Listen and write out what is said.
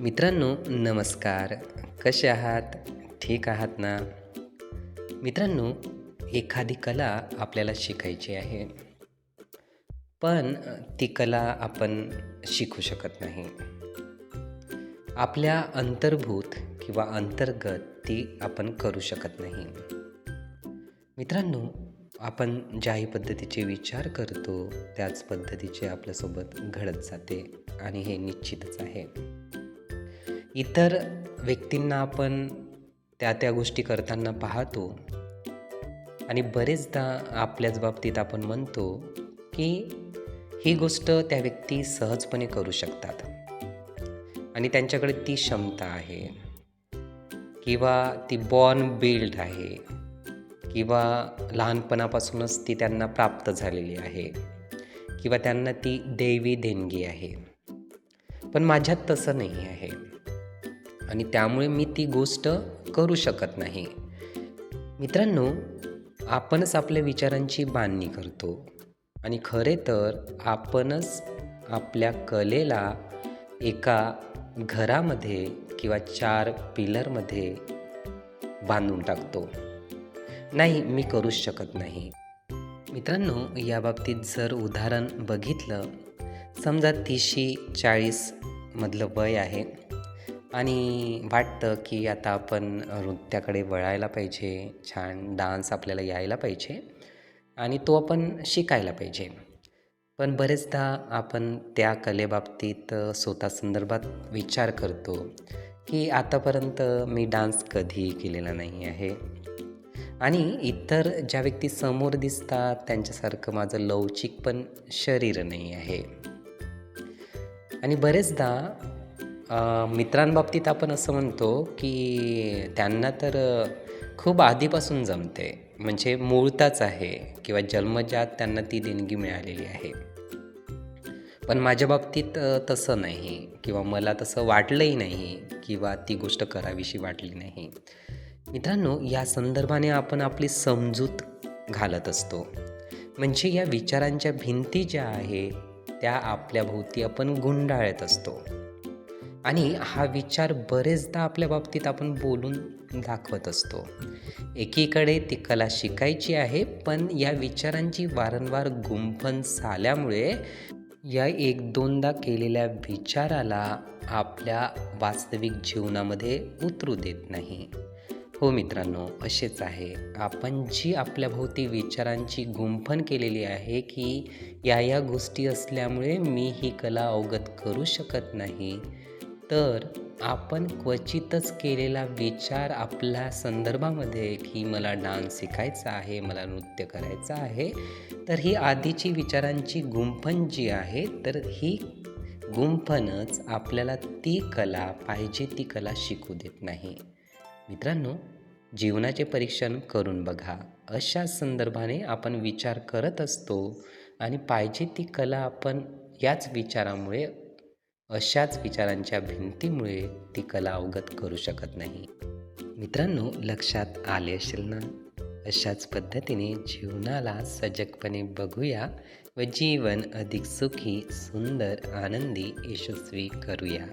मित्रांनो नमस्कार. कसे आहात? ठीक आहात ना? मित्रांनो एखादी कला आपल्याला शिकायची आहे. पण ती कला आपण शिकू शकत नाही. आपल्या अंतर्भूत किंवा अंतर्गत ती आपण करू शकत नाही. मित्रांनो आपण ज्याही पद्धतीचे विचार करतो त्याच पद्धतीचे आपल्यासोबत घडत जाते आणि हे निश्चितच आहे. इतर व्यक्तींना आपण त्या त्या गोष्टी करताना पाहतो आणि बरेचदा आपल्याच बाबतीत आपण म्हणतो की ही गोष्ट त्या व्यक्ती सहजपणे करू शकतात. आणि त्यांच्याकडे ती क्षमता आहे किंवा ती बॉर्न बिल्ड आहे किंवा लहानपणापासूनच ती त्यांना प्राप्त झालेली आहे किंवा त्यांना ती दैवी देणगी आहे. पण माझ्यात तसं नाही आहे. आणि त्यामुळे मी ती गोष्ट करू शकत नाही. मित्रांनो आपणच आपल्या विचारांची बांधणी करतो आणि खरे तर आपणच आपल्या कलेला एका घरामध्ये किंवा चार पिलरमध्ये बांधून टाकतो. नाही मी करूच शकत नाही. मित्रांनो या बाबतीत जर उदाहरण बघितलं समजा तीसशी चाळीसमधलं वय आहे. आणि वाटतं की आता आपण नृत्याकडे वळायला पाहिजे छान डान्स आपल्याला यायला पाहिजे आणि तो आपण शिकायला पाहिजे. पण बरेचदा आपण त्या कलेबाबतीत स्वतः संदर्भात विचार करतो की आतापर्यंत मी डान्स कधीही केलेला नाही आहे. आणि इतर ज्या व्यक्ती समोर दिसतात त्यांच्यासारखं माझं लवचिक पण शरीर नाही आहे. आणि बरेचदा मित्रांबाबतीत आपण असं म्हणतो की त्यांना तर खूप आधीपासून जमते. म्हणजे मूळताच आहे किंवा जन्मजात त्यांना ती देणगी मिळालेली आहे. पण माझ्या बाबतीत तसं नाही किंवा मला तसं वाटलंही नाही किंवा ती गोष्ट करावीशी वाटली नाही. मित्रांनो या संदर्भाने आपण आपली समजूत घालत असतो. म्हणजे या विचारांच्या भिंती ज्या आहेत त्या आपल्याभोवती आपण गुंडाळत असतो. आणि हा विचार बरेचदा आपल्या बाबतीत आपण बोलून दाखवत असतो. एकीकडे ती कला शिकायची आहे पण या विचारांची वारंवार गुंफण झाल्यामुळे या एक दोनदा केलेल्या विचाराला आपल्या वास्तविक जीवनामध्ये उतरू देत नाही. हो मित्रांनो असेच आहे. आपण जी आपल्या भोवती विचारांची गुंफण केलेली आहे की या या गोष्टी असल्यामुळे मी ही कला अवगत करू शकत नाही. तर आपण क्वचितच केलेला विचार आपल्या संदर्भामध्ये की मला डान्स शिकायचा आहे मला नृत्य करायचं आहे तर ही आधीची विचारांची गुंफण जी आहे तर ही गुंफणच आपल्याला ती कला पाहिजे ती कला शिकू देत नाही. मित्रांनो जीवनाचे परीक्षण करून बघा. अशा संदर्भाने आपण विचार करत असतो आणि पाहिजे ती कला आपण याच विचारामुळे अशाच विचारांच्या भिंतीमुळे ती कला अवगत करू शकत नाही. मित्रांनो लक्षात आले असेल ना? अशाच पद्धतीने जीवनाला सजगपणे बघूया व जीवन अधिक सुखी सुंदर आनंदी यशस्वी करूया.